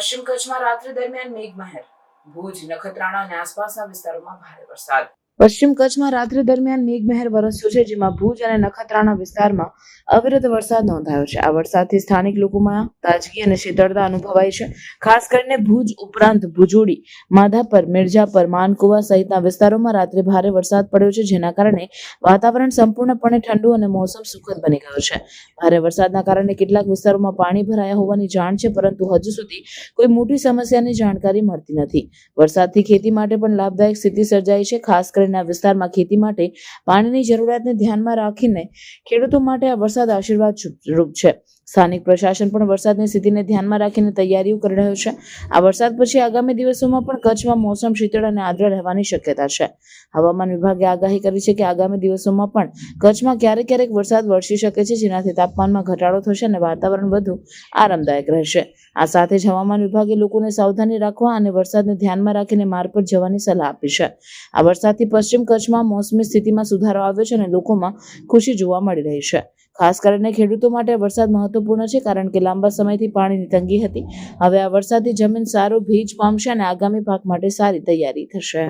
પશ્ચિમ કચ્છમાં રાત્રિ દરમિયાન મેઘમહેર ભુજ નખત્રાણા અને આસપાસના વિસ્તારોમાં ભારે વરસાદ. પશ્ચિમ કચ્છમાં રાત્રિ દરમિયાન મેઘમહેર વરસ્યો છે, જેમાં ભુજ અને નખત્રાણા વિસ્તારમાં અવિરત વરસાદ નોંધાયો છે. આ વરસાદથી સ્થાનિક લોકોમાં તાજગી અને શીતળતા અનુભવાય છે. ખાસ કરીને ભુજ ઉપરાંત ભુજોડી, માધાપર મિર્જાપર માનકુવા સહિતના વિસ્તારોમાં રાત્રે ભારે વરસાદ પડ્યો છે, જેના કારણે વાતાવરણ સંપૂર્ણપણે ઠંડુ અને મોસમ સુખદ બની ગયો છે. ભારે વરસાદના કારણે કેટલાક વિસ્તારોમાં પાણી ભરાયા હોવાની જાણ છે, પરંતુ હજુ સુધી કોઈ મોટી સમસ્યાની જાણકારી મળતી નથી. વરસાદથી ખેતી માટે પણ લાભદાયક સ્થિતિ સર્જાઈ છે, ખાસ કરીને આ વિસ્તારમાં ખેતી માટે પાણીની જરૂરિયાતને ધ્યાનમાં રાખીને ખેડૂતો માટે આ વરસાદ આશીર્વાદ રૂપ છે. સ્થાનિક પ્રશાસન પણ વરસાદની સ્થિતિને ધ્યાનમાં રાખીને તૈયારીઓ કરી રહ્યો છે. આ વરસાદ પછી આગામી દિવસોમાં પણ કચ્છમાં મોસમ શીતળ અને આર્દ્ર રહેવાની શક્યતા છે. હવામાન વિભાગે આગાહી કરી છે કે આગામી દિવસોમાં પણ કચ્છમાં ક્યારેક ક્યારેક વરસાદ વરસી શકે છે, જેનાથી તાપમાનમાં ઘટાડો થશે અને વાતાવરણ વધુ આરામદાયક રહેશે. આ સાથે જ હવામાન વિભાગે લોકોને સાવધાની રાખવા અને વરસાદને ધ્યાનમાં રાખીને માર્ગ પર જવાની સલાહ આપી છે. આ વરસાદથી પશ્ચિમ કચ્છમાં મોસમી સ્થિતિમાં સુધારો આવ્યો છે અને લોકોમાં ખુશી જોવા મળી રહી છે. ખાસ કરીને ખેડૂતો માટે વરસાદ મહત્વપૂર્ણ છે કારણ કે લાંબા સમયથી પાણીની તંગી હતી. હવે આ વરસાદથી જમીન સારો ભેજ પામશે અને આગામી પાક માટે સારી તૈયારી થશે.